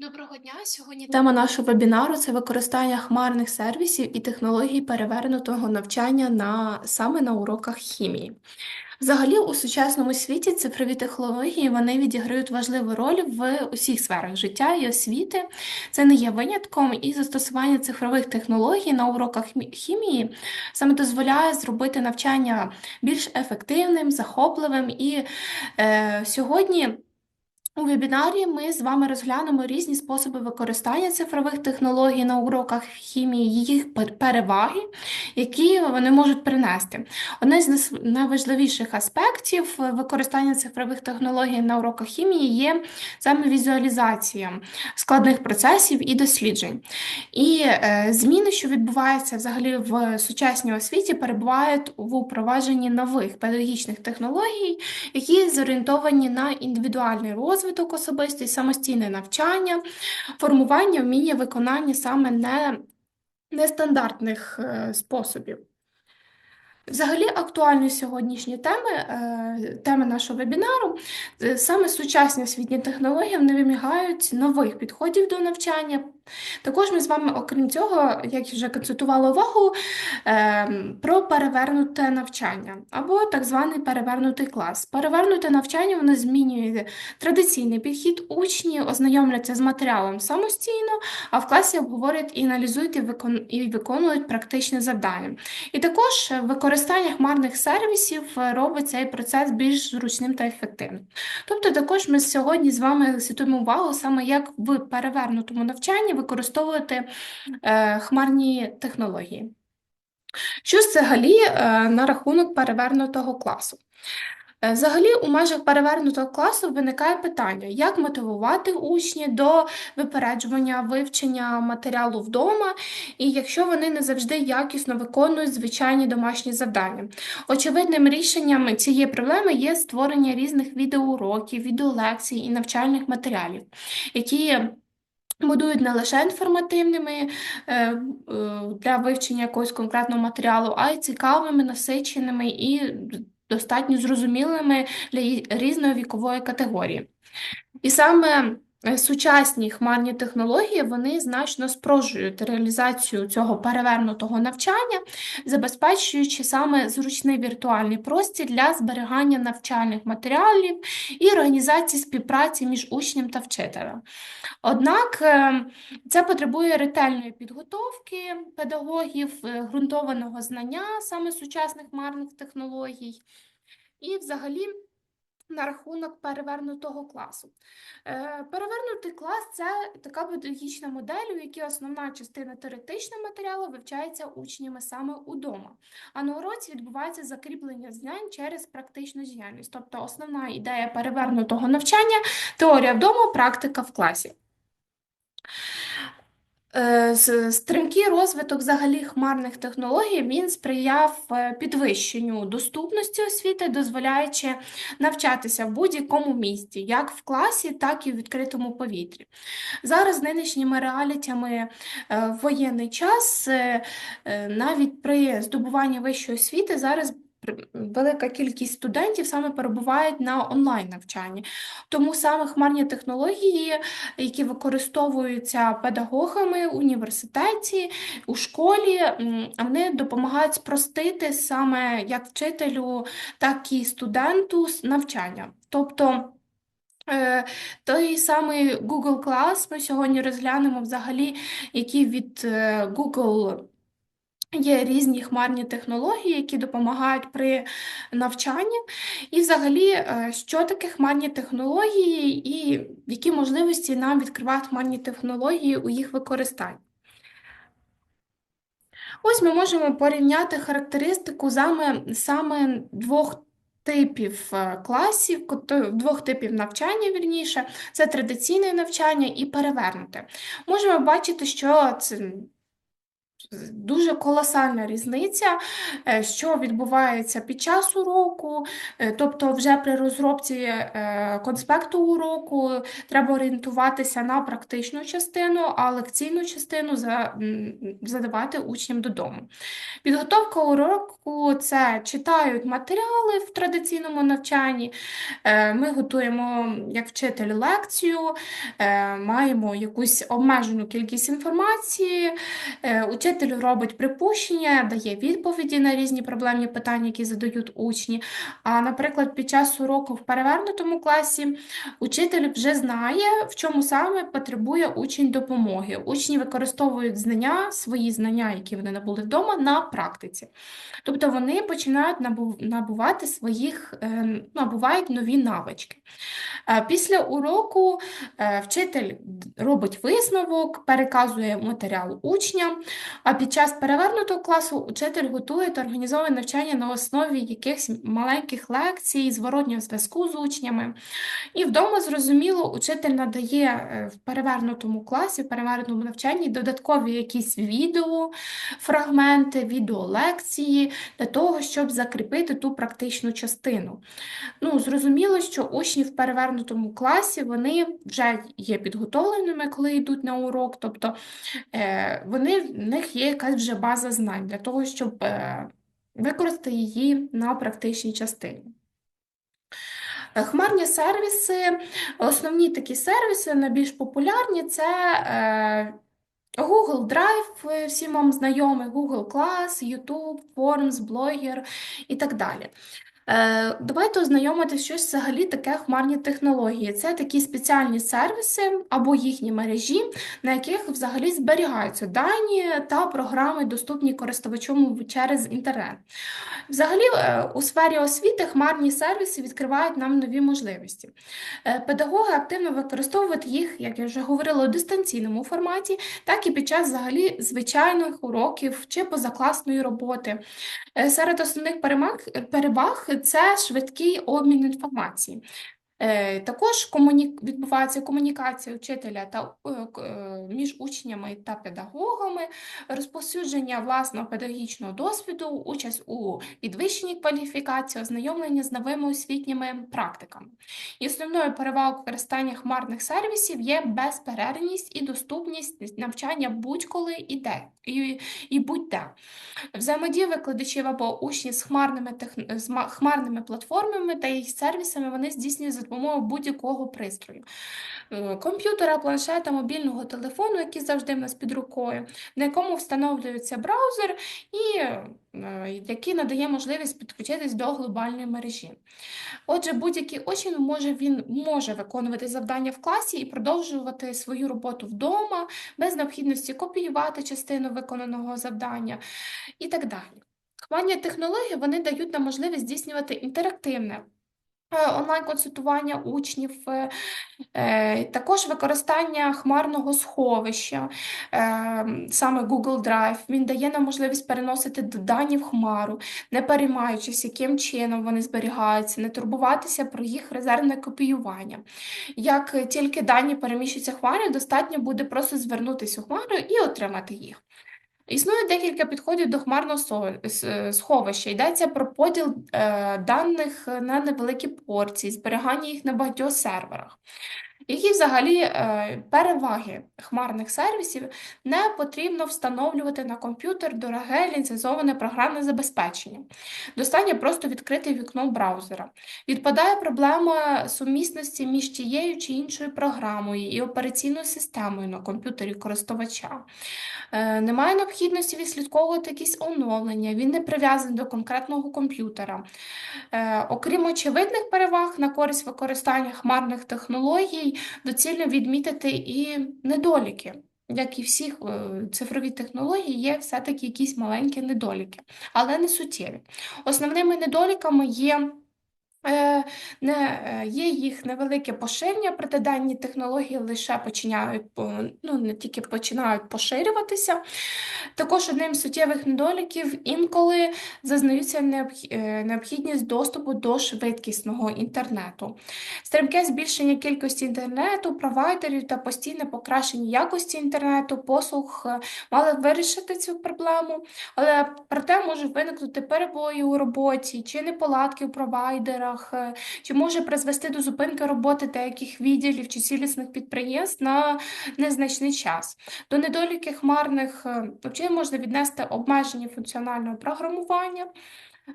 Доброго дня! Сьогодні тема нашого вебінару це використання хмарних сервісів і технологій перевернутого навчання на саме на уроках хімії. Взагалі, у сучасному світі цифрові технології вони відіграють важливу роль в усіх сферах життя і освіти. Це не є винятком, і застосування цифрових технологій на уроках хімії саме дозволяє зробити навчання більш ефективним, захопливим. І е, сьогодні. У вебінарі ми з вами розглянемо різні способи використання цифрових технологій на уроках хімії, їх пер- переваги, які вони можуть принести. Один з найважливіших аспектів використання цифрових технологій на уроках хімії є саме візуалізація складних процесів і досліджень. І е, зміни, що відбуваються взагалі в сучасній освіті, перебувають в упровадженні нових педагогічних технологій, які зорієнтовані на індивідуальний розвиток особистий, самостійне навчання, формування вміння виконання саме не, нестандартних е, способів. Взагалі, актуальні сьогоднішні теми, е, теми нашого вебінару, е, саме сучасні освітні технології вони вимагають нових підходів до навчання. Також ми з вами, окрім цього, як я вже акцентувала увагу, е, про перевернуте навчання або так званий перевернутий клас. Перевернуте навчання воно змінює традиційний підхід. Учні ознайомляться з матеріалом самостійно, а в класі обговорюють і аналізують і виконують практичне завдання. І також е, використання хмарних сервісів е, робить цей процес більш зручним та ефективним. Тобто, також ми сьогодні з вами акцентуємо увагу саме як в перевернутому навчанні використовувати е, хмарні технології. Що взагалі е, на рахунок перевернутого класу? Е, Взагалі, у межах перевернутого класу виникає питання, як мотивувати учнів до випереджування вивчення матеріалу вдома, і якщо вони не завжди якісно виконують звичайні домашні завдання. Очевидним рішенням цієї проблеми є створення різних відеоуроків, відеолекцій і навчальних матеріалів, які будують не лише інформативними е, е, для вивчення якогось конкретного матеріалу, а й цікавими, насиченими і достатньо зрозумілими для різної вікової категорії. І саме е, сучасні хмарні технології вони значно спрощують реалізацію цього перевернутого навчання, забезпечуючи саме зручний віртуальний простір для зберігання навчальних матеріалів і організації співпраці між учнем та вчителем. Однак е, це потребує ретельної підготовки педагогів, е, ґрунтованого знання саме сучасних хмарних технологій, і взагалі. На рахунок перевернутого класу. Е, Перевернутий клас це така педагогічна модель, у якій основна частина теоретичного матеріалу вивчається учнями саме удома. А на уроці відбувається закріплення знань через практичну діяльність. Тобто основна ідея перевернутого навчання теорія вдома, практика в класі. Е, Стрімкий розвиток взагалі хмарних технологій він сприяв е, підвищенню доступності освіти, дозволяючи навчатися в будь-якому місці, як в класі, так і в відкритому повітрі. Зараз з нинішніми реалітями е, в воєнний час, е, е, навіть при здобуванні вищої освіти, зараз велика кількість студентів саме перебувають на онлайн навчанні. Тому саме хмарні технології які використовуються педагогами у університеті, у школі, вони допомагають спростити саме як вчителю, так і студенту навчання. Тобто е, той самий Google Class ми сьогодні розглянемо взагалі, які від е, Google Є різні хмарні технології, які допомагають при навчанні. І взагалі, е, що таке хмарні технології і які можливості нам відкривають хмарні технології у їх використанні. Ось ми можемо порівняти характеристику саме, саме двох типів е, класів, двох типів навчання, вірніше, це традиційне навчання і перевернуте. Можемо бачити, що це Дуже колосальна різниця, е, що відбувається під час уроку, е, тобто вже при розробці е, конспекту уроку треба орієнтуватися на практичну частину, а лекційну частину задавати учням додому. Підготовка уроку це читають матеріали в традиційному навчанні. Ми готуємо як вчитель лекцію, маємо якусь обмежену кількість інформації. Учитель робить припущення, дає відповіді на різні проблемні питання, які задають учні. А, наприклад, під час уроку в перевернутому класі учитель вже знає, в чому саме потребує учень допомоги. Учні використовують знання, свої знання, які вони набули вдома, на практиці. Тобто вони починають набу- набувати своїх, е, набувають нові навички. Е, Після уроку е, вчитель робить висновок, переказує матеріал учням, а під час перевернутого класу учитель готує та організовує навчання на основі якихось маленьких лекцій, зворотнього зв'язку з учнями. І вдома, зрозуміло, учитель надає е, в перевернутому класі, в перевернутому навчанні додаткові якісь відео, фрагменти, відеолекції для того, щоб закріпити ту практичну частину. Ну, зрозуміло, що учні в перевернутому класі вони вже є підготовленими, коли йдуть на урок, тобто е, вони, в них є якась вже база знань для того, щоб е, використати її на практичній частині. Е, Хмарні сервіси, основні такі сервіси, найбільш популярні це е, Google Drive, всім вам знайомий, Google Class, YouTube, Forms, Blogger і так далі. Е, Давайте ознайомитися, що взагалі таке хмарні технології. Це такі спеціальні сервіси або їхні мережі, на яких взагалі зберігаються дані та програми, доступні користувачам через інтернет. Взагалі, е, у сфері освіти хмарні сервіси відкривають нам нові можливості. Е, Педагоги активно використовують їх, як я вже говорила, у дистанційному форматі, так і під час взагалі звичайних уроків чи позакласної роботи. Серед основних переваг це швидкий обмін інформації. Е, Також комуні... відбувається комунікація учителя та е, е, між учнями та педагогами, розповсюдження власного педагогічного досвіду, участь у підвищенні кваліфікації, ознайомлення з новими освітніми практиками. І основною перевагою використання хмарних сервісів є безперервність і доступність навчання будь-коли і де, і, і будь-де. Взаємодія викладачів або учнів з хмарними, техн... з хмарними платформами та їх сервісами вони здійснюють за допомогою будь-якого пристрою. Е, Комп'ютера, планшета, мобільного телефону, який завжди в нас під рукою, на якому встановлюється браузер і е, який надає можливість підключитись до глобальної мережі. Отже, будь-який учень може, він може виконувати завдання в класі і продовжувати свою роботу вдома без необхідності копіювати частину виконаного завдання і так далі. Хмарні технології вони дають нам можливість здійснювати інтерактивне онлайн-консультування учнів, е, е, також використання хмарного сховища, е, саме Google Drive. Він дає нам можливість переносити дані в хмару, не переймаючись, яким чином вони зберігаються, не турбуватися про їх резервне копіювання. Як тільки дані переміщуються хмарою, достатньо буде просто звернутися у хмару і отримати їх. Існує декілька підходів до хмарного сховища. Йдеться про поділ е, даних на невеликі порції, зберігання їх на багатьох серверах. Які взагалі е, переваги хмарних сервісів не потрібно встановлювати на комп'ютер дороге ліцензоване програмне забезпечення. Достатньо просто відкрити вікно браузера. Відпадає проблема сумісності між тією чи іншою програмою і операційною системою на комп'ютері користувача. Е, Немає необхідності відслідковувати якісь оновлення, він не прив'язаний до конкретного комп'ютера. Е, Окрім очевидних переваг на користь використання хмарних технологій, доцільно відмітити і недоліки. Як і всіх е, цифрові технології, є все-таки якісь маленькі недоліки, але не суттєві. Основними недоліками є є їх невелике поширення, проте дані технології лише починають ну, не тільки починають поширюватися. Також одним з суттєвих недоліків інколи зазнаються е, необхідність доступу до швидкісного інтернету. Стрімке збільшення кількості інтернету, провайдерів та постійне покращення якості інтернету, послуг е, мали вирішити цю проблему, але проте можуть виникнути перебої у роботі чи неполадки у провайдерах, е, чи може призвести до зупинки роботи деяких відділів чи цілісних підприємств на незначний час. До недоліків хмарних е, взагалі можна віднести обмеження функціонального програмування.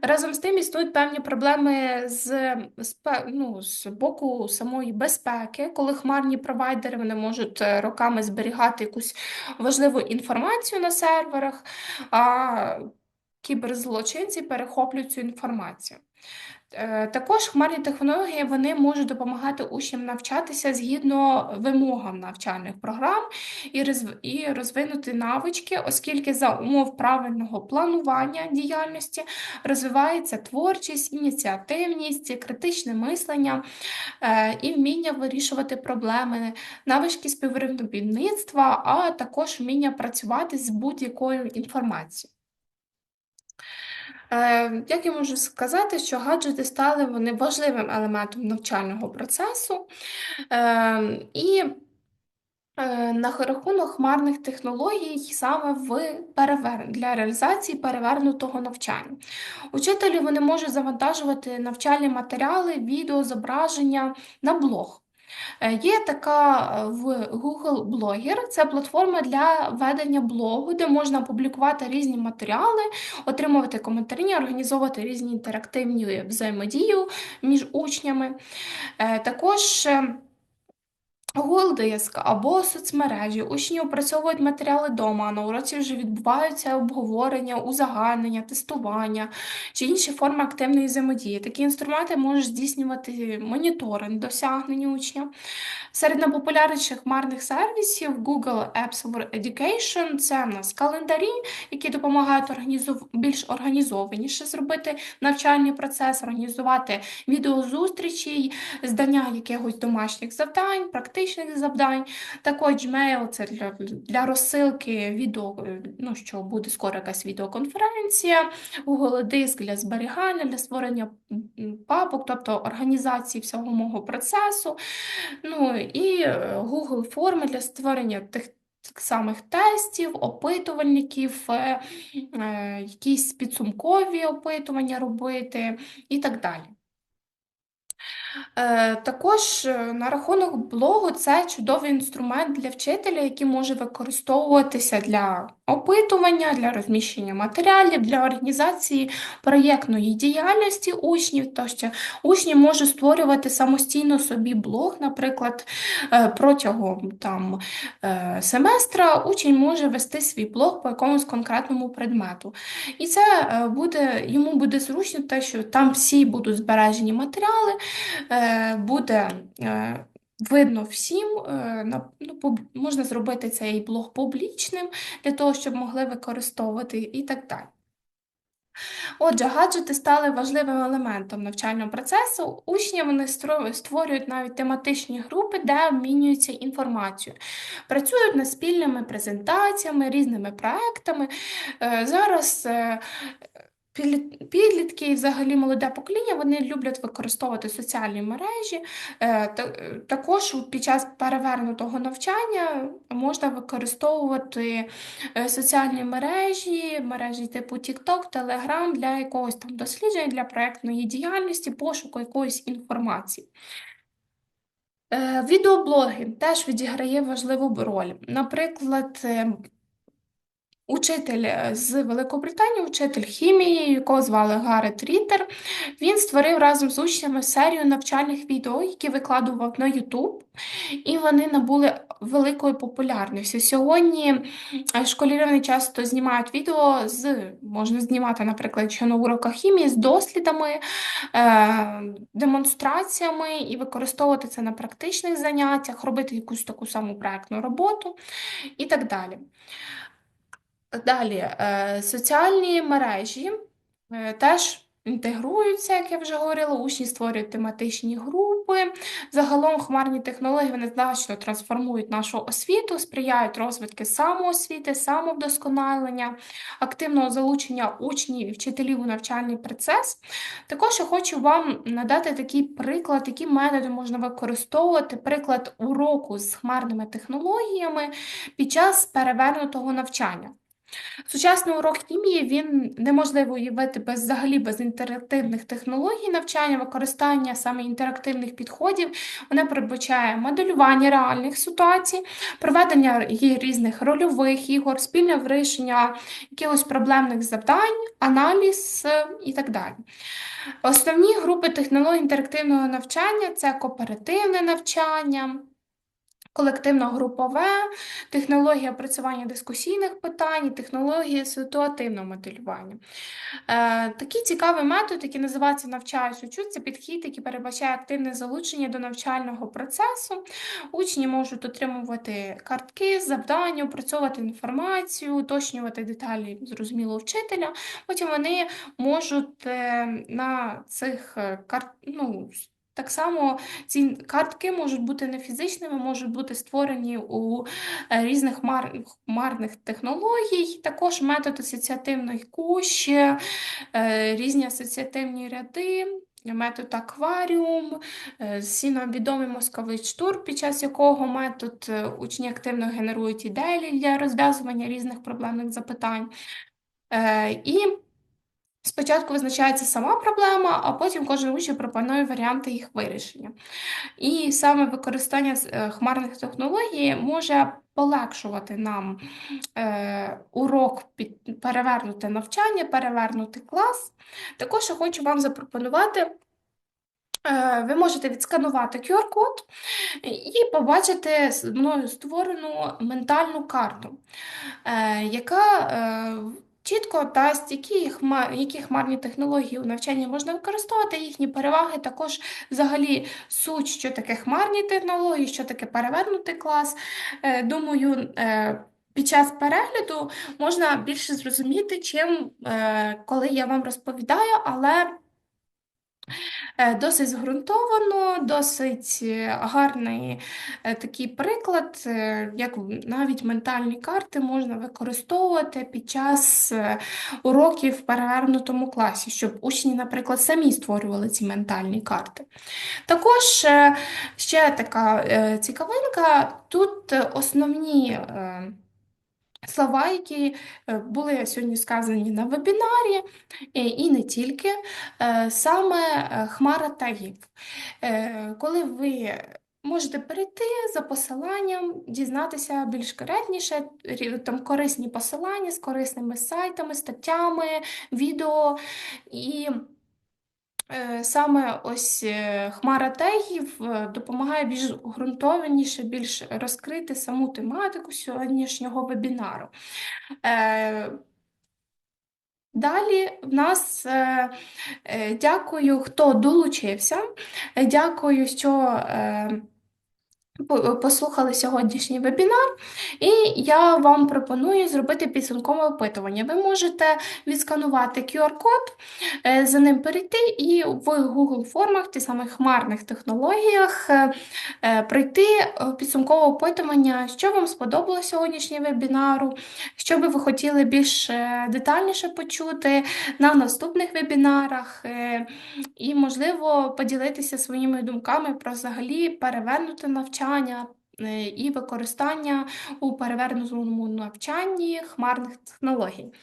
Разом з тим існують певні проблеми з, з, ну, з боку самої безпеки, коли хмарні провайдери вони можуть е, роками зберігати якусь важливу інформацію на серверах, а кіберзлочинці перехоплюють цю інформацію. Е, Також хмарні технології вони можуть допомагати учням навчатися згідно вимогам навчальних програм і розвинути навички, оскільки за умов правильного планування діяльності розвивається творчість, ініціативність, критичне мислення е, і вміння вирішувати проблеми, навички співробітництва, а також вміння працювати з будь-якою інформацією. Е, Як я можу сказати, що гаджети стали вони важливим елементом навчального процесу, Е, і е, на рахунок хмарних технологій саме в перевер... для реалізації перевернутого навчання. Учителі вони можуть завантажувати навчальні матеріали, відео, зображення на блог. Е, Є така е, в Google Blogger, це платформа для ведення блогу, де можна публікувати різні матеріали, отримувати коментарі, організовувати різні інтерактивні взаємодії між учнями. Е, Також е, Google Диск або соцмережі. Учні опрацьовують матеріали вдома, а на уроці вже відбуваються обговорення, узагальнення, тестування чи інші форми активної взаємодії. Такі інструменти можуть здійснювати моніторинг досягнень учня. Серед найпопулярніших хмарних сервісів Google Apps for Education це в нас календарі, які допомагають організов... більш організованіше зробити навчальний процес, організувати відеозустрічі, здання якихось домашніх завдань, практичних завдань. Також Gmail це для, для розсилки відео, ну що буде скоро якась відеоконференція, Google Диск для зберігання, для створення папок, тобто організації всього мого процесу. Ну і е, Google форми для створення тих. Тих самих тестів, опитувальників, е, е, якісь підсумкові опитування робити і так далі. Е, Також е, на рахунок блогу це чудовий інструмент для вчителя, який може використовуватися для опитування, для розміщення матеріалів, для організації проєктної діяльності учнів. Тощо учні можуть створювати самостійно собі блог, наприклад, е, протягом там, е, семестра учень може вести свій блог по якомусь конкретному предмету. І це е, буде, йому буде зручно, те, що там всі будуть збережені матеріали буде видно всім. е, ну, можна зробити цей блог публічним для того, щоб могли використовувати і так далі. Отже, гаджети стали важливим елементом навчального процесу. Учні вони створюють навіть тематичні групи, де обмінюються інформацією, працюють над спільними презентаціями, різними проектами. Е, Зараз е, Підлітки і взагалі молоде покоління вони люблять використовувати соціальні мережі. Е, та- Також під час перевернутого навчання можна використовувати е, соціальні мережі, мережі типу TikTok, Telegram для якогось там дослідження, для проектної діяльності, пошуку якоїсь інформації. Е, Відеоблоги теж відіграє важливу роль. Наприклад, Учитель е, з Великобританії, учитель хімії, якого звали Гарет Рітер, він створив разом з учнями серію навчальних відео, які викладував на YouTube, і вони набули великої популярності. Сьогодні е, школярі часто знімають відео з можна знімати, наприклад, що на уроках хімії з дослідами, е, демонстраціями і використовувати це на практичних заняттях, робити якусь таку саму проектну роботу і так далі. Далі, е, соціальні мережі е, теж інтегруються, як я вже говорила, учні створюють тематичні групи. Загалом хмарні технології вони значно трансформують нашу освіту, сприяють розвитку самоосвіти, самовдосконалення, активного залучення учнів і вчителів у навчальний процес. Також я хочу вам надати такий приклад, які методи можна використовувати, приклад уроку з хмарними технологіями під час перевернутого навчання. Сучасний урок хімії він неможливо уявити без взагалі без інтерактивних технологій навчання, використання саме інтерактивних підходів. Вона передбачає моделювання реальних ситуацій, проведення різних рольових ігор, спільне вирішення якихось проблемних завдань, аналіз е, і так далі. Основні групи технологій інтерактивного навчання це кооперативне навчання колективно-групове, технологія опрацювання дискусійних питань, технологія ситуативного моделювання. Е, Такий цікавий метод, який називається навчаюсь учуть, це підхід, який передбачає активне залучення до навчального процесу. Учні можуть отримувати картки, завдання, опрацьовувати інформацію, уточнювати деталі, зрозуміло, вчителя. Потім вони можуть е, на цих е, карт, ну, так само ці картки можуть бути не фізичними, можуть бути створені у е, різних хмарних технологій, також метод асоціативної кущі, е, різні асоціативні ряди. Метод акваріум, е, сіно відомий мозковий штурм, під час якого метод учні активно генерують ідеї для розв'язування різних проблемних запитань. І Спочатку визначається сама проблема, а потім кожен учень пропонує варіанти їх вирішення. І саме використання е, хмарних технологій може полегшувати нам е, урок, під, перевернути навчання, перевернути клас. Також я хочу вам запропонувати. Е, ви можете відсканувати QR-код і побачити мною створену ментальну карту, е, яка Чітко дасть, які які хмарні технології у навчанні можна використовувати, їхні переваги, також взагалі суть, що таке хмарні технології, що таке перевернутий клас. Е, думаю, е, під час перегляду можна більше зрозуміти, чим е, коли я вам розповідаю, але Е, досить зґрунтовано, досить е, гарний е, такий приклад, як навіть ментальні карти можна використовувати під час уроків в перевернутому класі, щоб учні, наприклад, самі створювали ці ментальні карти. Також ще така цікавинка, тут основні. Слова, які е, були сьогодні сказані на вебінарі, е, і не тільки, е, саме хмара тагів. Коли ви можете перейти за посиланням, дізнатися більш коректніше, там корисні посилання з корисними сайтами, статтями, відео. і саме ось е, хмара тегів е, допомагає більш ґрунтовніше, більш розкрити саму тематику сьогоднішнього вебінару. Далі в нас дякую, хто долучився. Дякую, що послухали сьогоднішній вебінар, і я вам пропоную зробити підсумкове опитування. Ви можете відсканувати QR-код, е, за ним перейти і в Google формах, ті самих хмарних технологіях, е, е, пройти підсумкове опитування, що вам сподобалося сьогоднішній вебінару, що би ви хотіли більш детальніше почути на наступних вебінарах, і, можливо, поділитися своїми думками про взагалі перевернути навчання навчання е, і використання у перевернутому навчанні хмарних технологій.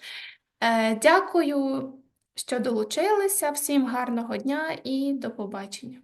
Е, дякую, що долучилися. Всім гарного дня і до побачення!